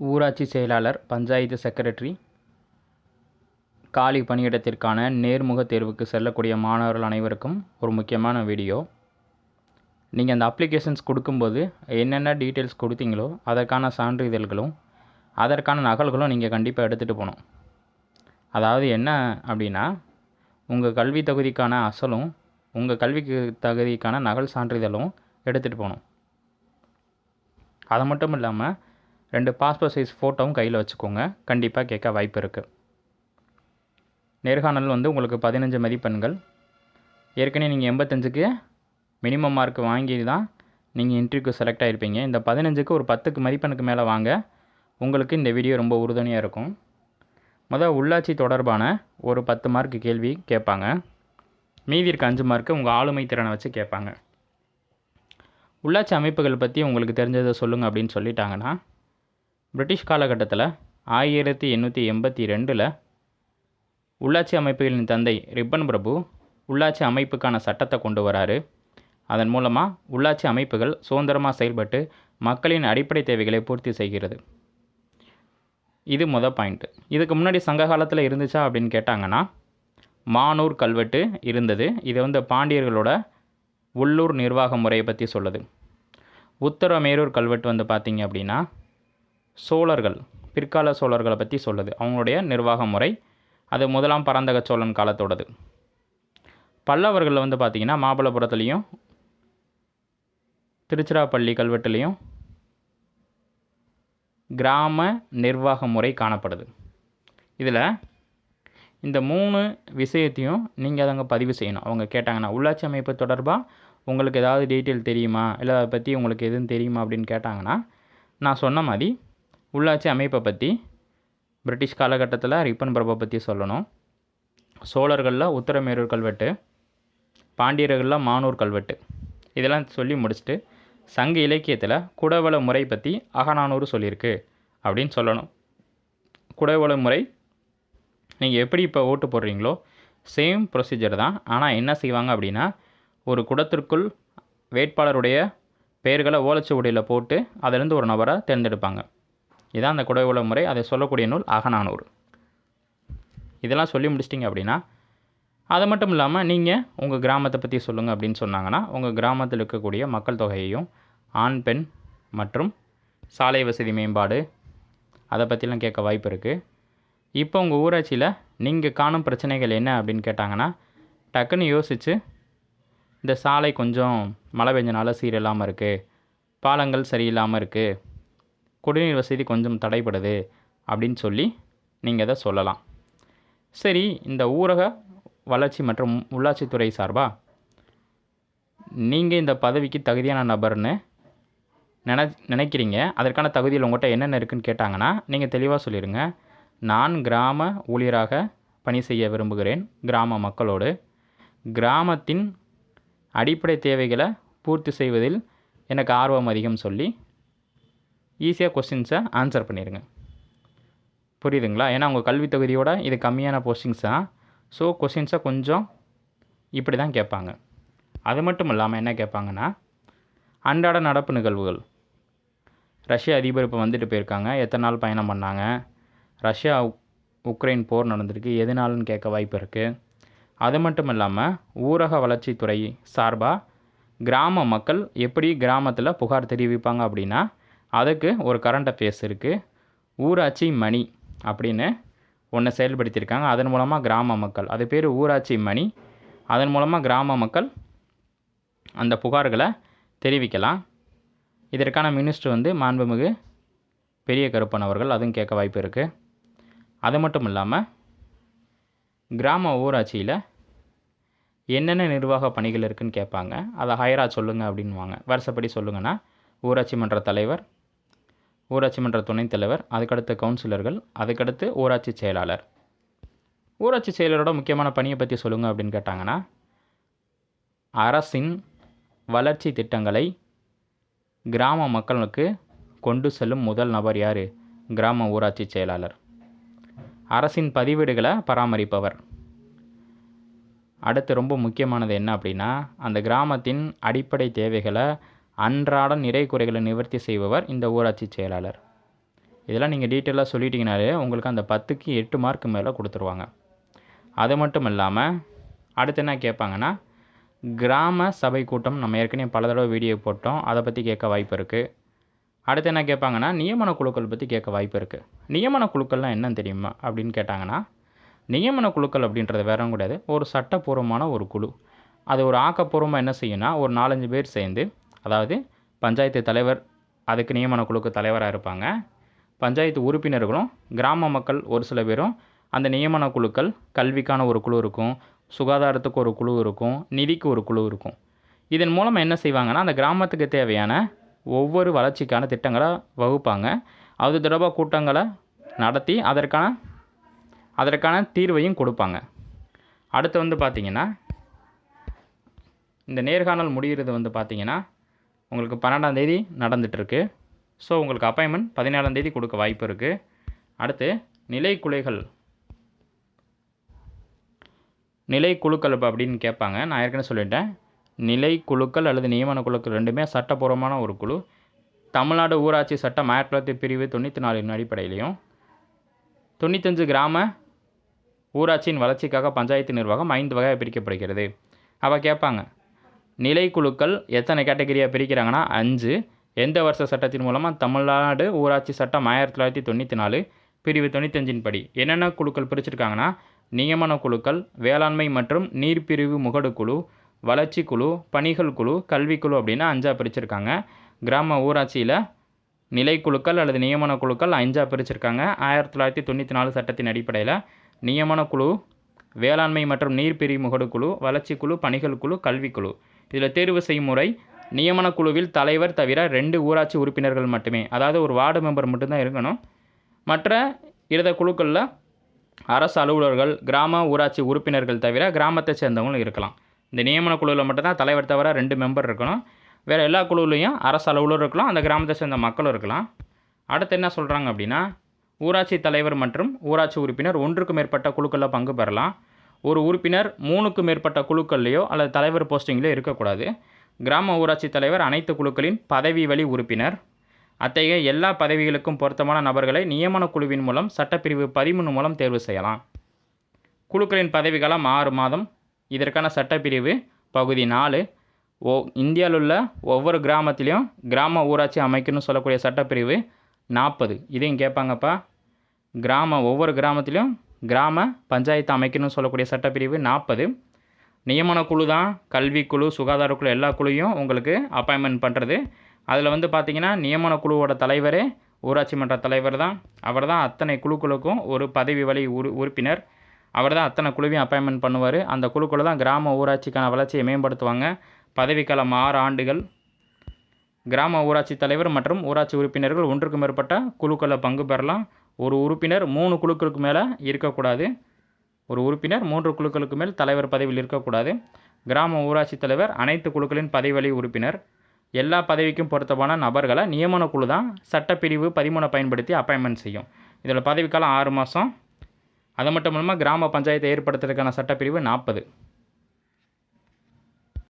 ஊராட்சி செயலாளர் பஞ்சாயத்து செக்ரட்டரி காலி பணியிடத்திற்கான நேர்முக தேர்வுக்கு செல்லக்கூடிய மாணவர்கள் அனைவருக்கும் ஒரு முக்கியமான வீடியோ. நீங்கள் அந்த அப்ளிகேஷன்ஸ் கொடுக்கும்போது என்னென்ன டீட்டெயில்ஸ் கொடுத்தீங்களோ அதற்கான சான்றிதழ்களும் அதற்கான நகல்களும் நீங்கள் கண்டிப்பாக எடுத்துகிட்டு போகணும். அதாவது என்ன அப்படின்னா உங்கள் கல்வி தகுதிக்கான அசலும் உங்கள் கல்விக்கு தகுதிக்கான நகல் சான்றிதழும் எடுத்துகிட்டு போகணும். அது மட்டும் இல்லாமல் ரெண்டு பாஸ்போர்ட் சைஸ் ஃபோட்டோவும் கையில் வச்சுக்கோங்க. கண்டிப்பாக கேட்க வாய்ப்பு இருக்குது நேர்காணல் வந்து உங்களுக்கு பதினஞ்சு மதிப்பெண்கள். ஏற்கனவே நீங்கள் எண்பத்தஞ்சுக்கு மினிமம் மார்க் வாங்கி தான் நீங்கள் இன்டர்வியூக்கு செலக்ட் ஆகிருப்பீங்க இந்த பதினஞ்சுக்கு ஒரு பத்துக்கு மதிப்பெண்ணுக்கு மேலே வாங்க. உங்களுக்கு இந்த வீடியோ ரொம்ப உறுதுணையாக இருக்கும். முதல் உள்ளாட்சி தொடர்பான ஒரு பத்து மார்க் கேள்வி கேட்பாங்க. மீதி இருக்க அஞ்சு மார்க்கு உங்கள் ஆளுமை திறனை வச்சு கேட்பாங்க. உள்ளாட்சி அமைப்புகள் பற்றி உங்களுக்கு தெரிஞ்சதை சொல்லுங்கள் அப்படின்னு சொல்லிட்டாங்கன்னா பிரிட்டிஷ் காலகட்டத்தில் ஆயிரத்தி எண்ணூற்றி எண்பத்தி ரெண்டில் உள்ளாட்சி அமைப்புகளின் தந்தை ரிப்பன் பிரபு உள்ளாட்சி அமைப்புக்கான சட்டத்தை கொண்டு வராரு. அதன் மூலமாக உள்ளாட்சி அமைப்புகள் சுதந்திரமாக செயல்பட்டு மக்களின் அடிப்படை தேவைகளை பூர்த்தி செய்கிறது. இது முத பாயிண்ட்டு இதுக்கு முன்னாடி சங்க காலத்தில் இருந்துச்சா அப்படின்னு கேட்டாங்கன்னா மானூர் கல்வெட்டு இருந்தது. இது வந்து பாண்டியர்களோட உள்ளூர் நிர்வாக முறையை பற்றி சொல்லுது. உத்தரமேரூர் கல்வெட்டு வந்து பார்த்திங்க அப்படின்னா சோழர்கள் பிற்கால சோழர்களை பற்றி சொல்லுது. அவங்களுடைய நிர்வாக முறை அது முதலாம் பரந்தக சோழன் காலத்தோடது. பல்லவர்களில் வந்து பார்த்திங்கன்னா மாமல்லபுரத்துலேயும் திருச்சிராப்பள்ளி கல்வெட்டுலேயும் கிராம நிர்வாக முறை காணப்படுது. இதில் இந்த மூணு விஷயத்தையும் நீங்கள் அதை அங்கே பதிவு செய்யணும். அவங்க கேட்டாங்கன்னா உள்ளாட்சி அமைப்பு தொடர்பாக உங்களுக்கு ஏதாவது டீட்டெயில் தெரியுமா? இல்லை அதை பற்றி உங்களுக்கு எதுவும் தெரியுமா அப்படின்னு கேட்டாங்கன்னா நான் சொன்ன மாதிரி உள்ளாட்சி அமைப்பை பற்றி பிரிட்டிஷ் காலகட்டத்தில் ரிப்பன் பிரபை பற்றி சொல்லணும். சோழர்களில் உத்தரமேரூர் கல்வெட்டு பாண்டியர்களில் மானூர் கல்வெட்டு. இதெல்லாம் சொல்லி முடிச்சுட்டு சங்க இலக்கியத்தில் குடவள முறை பற்றி அகநானூறு சொல்லியிருக்கு அப்படின்னு சொல்லணும். குடவள முறை நீங்கள் எப்படி இப்போ ஓட்டு போடுறீங்களோ சேம் ப்ரொசீஜர் தான். ஆனால் என்ன செய்வாங்க அப்படின்னா ஒரு குடத்திற்குள் வேட்பாளருடைய பெயர்களை ஓலைச்சுவடியில் போட்டு அதிலிருந்து ஒரு நபரை தேர்ந்தெடுப்பாங்க. இதான் அந்த குடவுள முறை. அதை சொல்லக்கூடிய நூல் அகநானூறு. இதெல்லாம் சொல்லி முடிச்சிட்டிங்க அப்படின்னா அது மட்டும் இல்லாமல் நீங்கள் உங்கள் கிராமத்தை பற்றி சொல்லுங்கள் அப்படின்னு சொன்னாங்கன்னா உங்கள் கிராமத்தில் இருக்கக்கூடிய மக்கள் தொகையையும் ஆண் பெண் மற்றும் சாலை வசதி மேம்பாடு அதை பற்றிலாம் கேட்க வாய்ப்பு இருக்குது இப்போ உங்கள் ஊராட்சியில் நீங்கள் காணும் பிரச்சனைகள் என்ன அப்படின்னு கேட்டாங்கன்னா டக்குன்னு யோசித்து இந்த சாலை கொஞ்சம் மழை பெஞ்சனால சீரில்லாமல் இருக்குது பாலங்கள் சரியில்லாமல் இருக்குது குடிநீர் வசதி கொஞ்சம் தடைப்படுது அப்படின்னு சொல்லி நீங்கள் அதை சொல்லலாம். சரி இந்த ஊரக வளர்ச்சி மற்றும் உள்ளாட்சித்துறை சார்பாக நீங்கள் இந்த பதவிக்கு தகுதியான நபர்னு நினை நினைக்கிறீங்க. அதற்கான தகுதியில் உங்கள்கிட்ட என்னென்ன இருக்குன்னு கேட்டாங்கன்னா நீங்கள் தெளிவாக சொல்லிடுங்க. நான் கிராம ஊழியராக பணி செய்ய விரும்புகிறேன் கிராம மக்களோடு. கிராமத்தின் அடிப்படை தேவைகளை பூர்த்தி செய்வதில் எனக்கு ஆர்வம் அதிகம் சொல்லி ஈஸியாக கொஸ்டின்ஸை ஆன்சர் பண்ணிடுங்க புரியுதுங்களா? ஏன்னா உங்கள் கல்வி தொகுதியோட இது கம்மியான போஸ்டிங்ஸ் தான் ஸோ கொஸ்டின்ஸை கொஞ்சம் இப்படி தான் கேட்பாங்க. அது மட்டும் இல்லாமல் என்ன கேட்பாங்கன்னா அன்றாட நடப்பு நிகழ்வுகள். ரஷ்ய அதிபர் இப்போ வந்துட்டு போயிருக்காங்க. எத்தனை நாள் பயணம் பண்ணாங்க? ரஷ்யா உக்- உக்ரைன் போர் நடந்திருக்கு. எதனாலன்னு கேட்க வாய்ப்பு இருக்குது அது மட்டும் இல்லாமல் ஊரக வளர்ச்சித்துறை சார்பாக கிராம மக்கள் எப்படி கிராமத்தில் புகார் தெரிவிப்பாங்க அப்படின்னா அதுக்கு ஒரு கரண்ட் அஃபேர்ஸ் இருக்குது ஊராட்சி மணி அப்படின்னு ஒன்று செயல்படுத்தியிருக்காங்க. அதன் மூலமாக கிராம மக்கள் அது பேர் ஊராட்சி மணி. அதன் மூலமாக கிராம மக்கள் அந்த புகார்களை தெரிவிக்கலாம். இதற்கான மினிஸ்டர் வந்து மாண்புமிகு பெரிய கருப்பன் அவர்கள் அதுவும் கேட்க வாய்ப்பு இருக்குது அது மட்டும் இல்லாமல் கிராம ஊராட்சியில் என்னென்ன நிர்வாக பணிகள் இருக்குதுன்னு கேட்பாங்க. அதை ஹையராக சொல்லுங்கள் அப்படின்வாங்க வருஷப்படி சொல்லுங்கன்னா ஊராட்சி மன்ற தலைவர் ஊராட்சி மன்ற துணைத் தலைவர் அதுக்கடுத்து கவுன்சிலர்கள் அதுக்கடுத்து ஊராட்சி செயலாளர். ஊராட்சி செயலரோட முக்கியமான பணியை பற்றி சொல்லுங்கள் அப்படின்னு கேட்டாங்கன்னா அரசின் வளர்ச்சி திட்டங்களை கிராம மக்களுக்கு கொண்டு செல்லும் முதல் நபர் யார்? கிராம ஊராட்சி செயலாளர். அரசின் பதிவீடுகளை பராமரிப்பவர். அடுத்து ரொம்ப முக்கியமானது என்ன அப்படின்னா அந்த கிராமத்தின் அடிப்படை தேவைகளை அன்றாட நிறை குறைகளை நிவர்த்தி செய்பவர் இந்த ஊராட்சி செயலாளர். இதெல்லாம் நீங்கள் டீட்டெயிலாக சொல்லிட்டீங்கனாலே உங்களுக்கு அந்த பத்துக்கு எட்டு மார்க் மேலே கொடுத்துருவாங்க. அது மட்டும் இல்லாமல் அடுத்து என்ன கேட்பாங்கன்னா கிராம சபை கூட்டம் நம்ம ஏற்கனவே பல தடவை வீடியோ போட்டோம். அதை பற்றி கேட்க வாய்ப்பு இருக்குது அடுத்து என்ன கேட்பாங்கன்னா நியமன குழுக்கள் பற்றி கேட்க வாய்ப்பு இருக்குது நியமன குழுக்கள்லாம் என்னன்னு தெரியுமா அப்படின்னு கேட்டாங்கன்னா நியமன குழுக்கள் அப்படின்றது வேற கிடையாது. ஒரு சட்டப்பூர்வமான ஒரு குழு. அது ஒரு ஆக்கப்பூர்வமாக என்ன செய்யும்னா ஒரு நாலஞ்சு பேர் சேர்ந்து அதாவது பஞ்சாயத்து தலைவர் அதுக்கு நியமன குழுக்கு தலைவராக இருப்பாங்க. பஞ்சாயத்து உறுப்பினர்களும் கிராம மக்கள் ஒரு சில பேரும் அந்த நியமன குழுக்கள் கல்விக்கான ஒரு குழு இருக்கும் சுகாதாரத்துக்கு ஒரு குழு இருக்கும் நிதிக்கு ஒரு குழு இருக்கும். இதன் மூலம் என்ன செய்வாங்கன்னா அந்த கிராமத்துக்கு தேவையான ஒவ்வொரு வளர்ச்சிக்கான திட்டங்களை வகுப்பாங்க. அது தொடர்பாக கூட்டங்களை நடத்தி அதற்கான அதற்கான தீர்வையும் கொடுப்பாங்க. அடுத்து வந்து பார்த்திங்கன்னா இந்த நேர்காணல் முடிகிறது வந்து பார்த்திங்கன்னா உங்களுக்கு பன்னெண்டாம் தேதி நடந்துகிட்ருக்கு ஸோ உங்களுக்கு அப்பாயின்மெண்ட் பதினேழாம் தேதி கொடுக்க வாய்ப்பு இருக்குது அடுத்து நிலைக்குலைகள் நிலை குழுக்கள் அப்படின்னு கேட்பாங்க. நான் ஏற்கனவே சொல்லிட்டேன். நிலை குழுக்கள் அல்லது நியமன குழுக்கள் ரெண்டுமே சட்டப்பூர்வமான ஒரு குழு. தமிழ்நாடு ஊராட்சி சட்டம் ஆயிரத்தி தொள்ளாயிரத்தி பிரிவு தொண்ணூற்றி நாலின் அடிப்படையிலையும் தொண்ணூத்தஞ்சு கிராம ஊராட்சியின் வளர்ச்சிக்காக பஞ்சாயத்து நிர்வாகம் ஐந்து வகையாக பிரிக்கப்படுகிறது. அவள் கேட்பாங்க. நிலைக்குழுக்கள் எத்தனை கேட்டகரியாக பிரிக்கிறாங்கன்னா அஞ்சு. எந்த வருஷ சட்டத்தின் மூலமாக தமிழ்நாடு ஊராட்சி சட்டம் ஆயிரத்தி தொள்ளாயிரத்தி தொண்ணூற்றி நாலு பிரிவு தொண்ணூத்தஞ்சின் படி என்னென்ன குழுக்கள் பிரிச்சிருக்காங்கன்னா நியமன குழுக்கள் வேளாண்மை மற்றும் நீர்ப்பிரிவு முகடு குழு வளர்ச்சி குழு பணிகள் குழு கல்விக்குழு அப்படின்னு அஞ்சாக பிரிச்சிருக்காங்க. கிராம ஊராட்சியில் நிலைக்குழுக்கள் அல்லது நியமன குழுக்கள் அஞ்சாக பிரிச்சிருக்காங்க. ஆயிரத்தி தொள்ளாயிரத்தி தொண்ணூற்றி நாலு சட்டத்தின் அடிப்படையில் நியமன குழு வேளாண்மை மற்றும் நீர்பிரிவு முகடு குழு வளர்ச்சி குழு பணிகள் குழு கல்விக்குழு இதில் தேர்வு செய்யும் முறை நியமன குழுவில் தலைவர் தவிர ரெண்டு ஊராட்சி உறுப்பினர்கள் மட்டுமே. அதாவது ஒரு வார்டு மெம்பர் மட்டும்தான் இருக்கணும். மற்ற இருத குழுக்களில் அரசு அலுவலர்கள் கிராம ஊராட்சி உறுப்பினர்கள் தவிர கிராமத்தை சேர்ந்தவங்களும் இருக்கலாம். இந்த நியமன குழுவில் மட்டும்தான் தலைவர் தவிர ரெண்டு மெம்பர் இருக்கணும். வேறு எல்லா குழுவிலையும் அரசு அலுவலர் இருக்கலாம் அந்த கிராமத்தை சேர்ந்த மக்களும் இருக்கலாம். அடுத்து என்ன சொல்கிறாங்க அப்படின்னா ஊராட்சி தலைவர் மற்றும் ஊராட்சி உறுப்பினர் ஒன்றுக்கு மேற்பட்ட குழுக்களில் பங்கு பெறலாம். ஒரு உறுப்பினர் மூணுக்கு மேற்பட்ட குழுக்கள்லையோ அல்லது தலைவர் போஸ்டிங்லேயோ இருக்கக்கூடாது. கிராம ஊராட்சி தலைவர் அனைத்து குழுக்களின் பதவி வழி உறுப்பினர். அத்தகைய எல்லா பதவிகளுக்கும் பொருத்தமான நபர்களை நியமன குழுவின் மூலம் சட்டப்பிரிவு பதிமூணு மூலம் தேர்வு செய்யலாம். குழுக்களின் பதவிக்காலம் ஆறு மாதம். இதற்கான சட்டப்பிரிவு பகுதி நாலு. ஓ இந்தியாவில் உள்ள ஒவ்வொரு கிராமத்திலையும் கிராம ஊராட்சி அமைக்கணும்னு சொல்லக்கூடிய சட்டப்பிரிவு நாற்பது இதையும் கேட்பாங்கப்பா. கிராம ஒவ்வொரு கிராமத்திலையும் கிராம பஞ்சாயத்து அமைக்கணும்னு சொல்லக்கூடிய சட்டப்பிரிவு நாற்பது நியமன குழு தான் கல்விக்குழு சுகாதாரக்குழு எல்லா குழுவையும் உங்களுக்கு அப்பாயின்மெண்ட் பண்ணுறது அதில் வந்து பார்த்திங்கன்னா நியமன குழுவோட தலைவரே ஊராட்சி மன்ற தலைவர் தான் அவர் தான் அத்தனை குழுக்களுக்கும் ஒரு பதவி வழி உறு உறுப்பினர். அவர் தான் அத்தனை குழுவையும் அப்பாயின்மெண்ட் பண்ணுவார். அந்த குழுக்குள்ள தான் கிராம ஊராட்சிக்கான வளர்ச்சியை மேம்படுத்துவாங்க. பதவிக்காலம் ஆறு ஆண்டுகள். கிராம ஊராட்சி தலைவர் மற்றும் ஊராட்சி உறுப்பினர்கள் ஒன்றுக்கு மேற்பட்ட குழுக்களில் பங்கு பெறலாம். ஒரு உறுப்பினர் மூணு குழுக்களுக்கு மேலே இருக்கக்கூடாது. ஒரு உறுப்பினர் மூன்று குழுக்களுக்கு மேல் தலைவர் பதவியில் இருக்கக்கூடாது. கிராம ஊராட்சி தலைவர் அனைத்து குழுக்களின் பதவிவழி உறுப்பினர். எல்லா பதவிக்கும் பொருத்தமான நபர்களை நியமன குழு தான் சட்டப்பிரிவு பதிமூணை பயன்படுத்தி அப்பாயின்மெண்ட் செய்யும். இதில் பதவிக்காலம் ஆறு மாதம் அது மட்டும் இல்லாமல் கிராம பஞ்சாயத்தை ஏற்படுத்துறதுக்கான சட்டப்பிரிவு நாற்பது